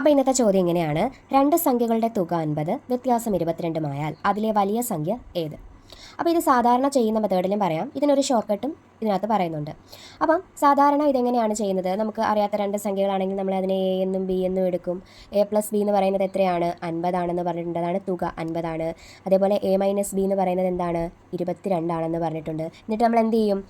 അപ്പോൾ ഇന്നത്തെ ചോദ്യം എങ്ങനെയാണ്? രണ്ട് സംഖ്യകളുടെ തുക അൻപത് വ്യത്യാസം ഇരുപത്തിരണ്ടുമായാൽ അതിലെ വലിയ സംഖ്യ ഏത്? അപ്പോൾ ഇത് സാധാരണ ചെയ്യുന്ന മെത്തേഡിലും പറയാം. ഇതിനൊരു ഷോർട്ട് കട്ടും ഇതിനകത്ത് പറയുന്നുണ്ട്. അപ്പം സാധാരണ ഇതെങ്ങനെയാണ് ചെയ്യുന്നത്? നമുക്ക് അറിയാത്ത രണ്ട് സംഖ്യകളാണെങ്കിൽ നമ്മൾ അതിനെ എ എന്നും ബി എന്നും എടുക്കും. എ പ്ലസ് ബി എന്ന് പറയുന്നത് എത്രയാണ്? അൻപതാണെന്ന് പറഞ്ഞിട്ടുണ്ട് തുക അൻപതാണ്. അതേപോലെ എ മൈനസ് ബി എന്ന് പറയുന്നത് എന്താണ്? ഇരുപത്തിരണ്ടാണെന്ന് പറഞ്ഞിട്ടുണ്ട്. എന്നിട്ട് നമ്മൾ എന്ത് ചെയ്യും?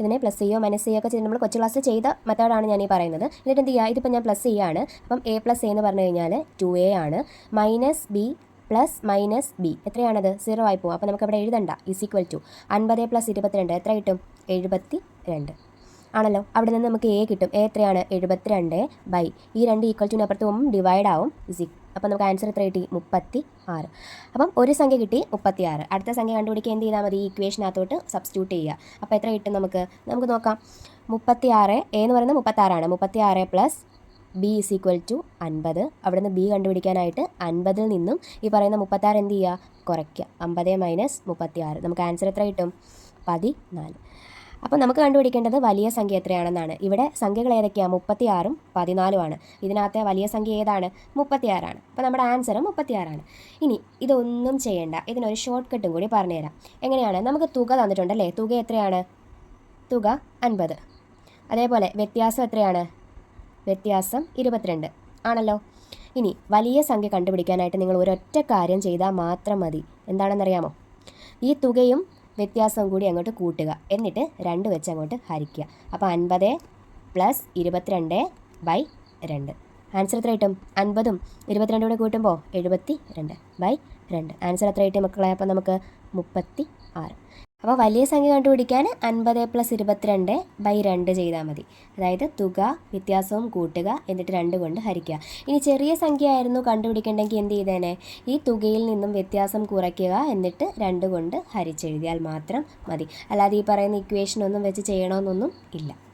ഇതിനെ പ്ലസ് ചെയ്യോ മൈനസ് ചെയ്യുകയോ ഒക്കെ ചെയ്ത് നമ്മൾ കൊച്ചു ക്ലാസ് ചെയ്ത മെത്തേഡാണ് ഞാൻ ഈ പറയുന്നത്. എന്നിട്ട് എന്ത് ചെയ്യുക? ഇതിപ്പോൾ ഞാൻ പ്ലസ് ചെയ്യുകയാണ് അപ്പം എ പ്ലസ് എ എന്ന് പറഞ്ഞു കഴിഞ്ഞാൽ ടു എ ആണ്. Minus B plus minus B. എത്രയാണത്? Zero ആയി പോകും അപ്പോൾ നമുക്ക് അവിടെ എഴുതണ്ട. ഇസ് ഈക്വൽ ടു അൻപത് പ്ലസ് ഇരുപത്തിരണ്ട്. എത്ര കിട്ടും? എഴുപത്തി രണ്ട് ആണല്ലോ? അവിടെ നിന്ന് നമുക്ക് എ കിട്ടും. എ എത്രയാണ്? എഴുപത്തിരണ്ട് ബൈ. ഈ രണ്ട് ഈക്വൽ ടു അപ്പുറത്ത് പോകുമ്പോൾ ഡിവൈഡ് ആവും ഇസ് അപ്പോൾ നമുക്ക് ആൻസർ എത്ര കിട്ടി? മുപ്പത്തി ആറ് അപ്പം ഒരു സംഖ്യ കിട്ടി മുപ്പത്തി ആറ് അടുത്ത സംഖ്യ കണ്ടുപിടിക്കുക എന്ത് ചെയ്താൽ മതി? ഈ ഇക്വേഷനകത്തോട്ട് സബ്സ്റ്റിറ്റ്യൂട്ട് ചെയ്യുക അപ്പോൾ എത്ര കിട്ടും നമുക്ക്? നമുക്ക് നോക്കാം. മുപ്പത്തി ആറ് എന്ന് പറയുന്നത് മുപ്പത്താറാണ്. മുപ്പത്തി ആറ് plus B is equal to അൻപത്. അവിടെ നിന്ന് ബി കണ്ടുപിടിക്കാനായിട്ട് അൻപതിൽ നിന്നും ഈ പറയുന്ന മുപ്പത്താറ് എന്ത് ചെയ്യുക കുറയ്ക്കുക അമ്പത് മൈനസ് മുപ്പത്തി ആറ് നമുക്ക് ആൻസർ എത്ര കിട്ടും? പതിനാല്. അപ്പോൾ നമുക്ക് കണ്ടുപിടിക്കേണ്ടത് വലിയ സംഖ്യ എത്രയാണെന്നാണ്. ഇവിടെ സംഖ്യകൾ ഏതൊക്കെയാണ് മുപ്പത്തി ആറും പതിനാലുമാണ് ഇതിനകത്തെ വലിയ സംഖ്യ ഏതാണ്? മുപ്പത്തി ആറാണ് അപ്പോൾ നമ്മുടെ ആൻസറും മുപ്പത്തി ആറാണ് ഇനി ഇതൊന്നും ചെയ്യേണ്ട. ഇതിനൊരു ഷോർട്ട് കട്ടും കൂടി പറഞ്ഞുതരാം. എങ്ങനെയാണ്? നമുക്ക് തുക തന്നിട്ടുണ്ടല്ലേ? തുക എത്രയാണ്? തുക അൻപത്. അതേപോലെ വ്യത്യാസം എത്രയാണ്? വ്യത്യാസം ഇരുപത്തിരണ്ട്. ആണല്ലോ? ഇനി വലിയ സംഖ്യ കണ്ടുപിടിക്കാനായിട്ട് നിങ്ങൾ ഒരൊറ്റ കാര്യം ചെയ്താൽ മാത്രം മതി. എന്താണെന്നറിയാമോ? ഈ തുകയും വ്യത്യാസവും കൂടി അങ്ങോട്ട് കൂട്ടുക. എന്നിട്ട് രണ്ട് വെച്ച് അങ്ങോട്ട് ഹരിക്കുക. അപ്പോൾ അൻപത് പ്ലസ് ഇരുപത്തിരണ്ട് ബൈ രണ്ട്. ആൻസർ എത്ര കിട്ടും? അൻപതും ഇരുപത്തിരണ്ടും കൂടെ കൂട്ടുമ്പോൾ എഴുപത്തി രണ്ട് ബൈ രണ്ട്. ആൻസർ എത്ര കിട്ടും മക്കളെ? അപ്പോൾ നമുക്ക് മുപ്പത്തി ആറ് അപ്പോൾ വലിയ സംഖ്യ കണ്ടുപിടിക്കാൻ അൻപത് പ്ലസ് ഇരുപത്തിരണ്ട് ബൈ രണ്ട് ചെയ്താൽ മതി. അതായത് തുക വ്യത്യാസവും കൂട്ടുക എന്നിട്ട് രണ്ട് കൊണ്ട് ഹരിക്കുക. ഇനി ചെറിയ സംഖ്യ ആയിരുന്നു കണ്ടുപിടിക്കേണ്ടെങ്കിൽ എന്ത് ചെയ്തേനെ? ഈ തുകയിൽ നിന്നും വ്യത്യാസം കുറയ്ക്കുക എന്നിട്ട് രണ്ട് കൊണ്ട് ഹരിച്ചെഴുതിയാൽ മാത്രം മതി. അല്ലാതെ ഈ പറയുന്ന ഇക്വേഷൻ ഒന്നും വെച്ച് ചെയ്യണമെന്നൊന്നും ഇല്ല.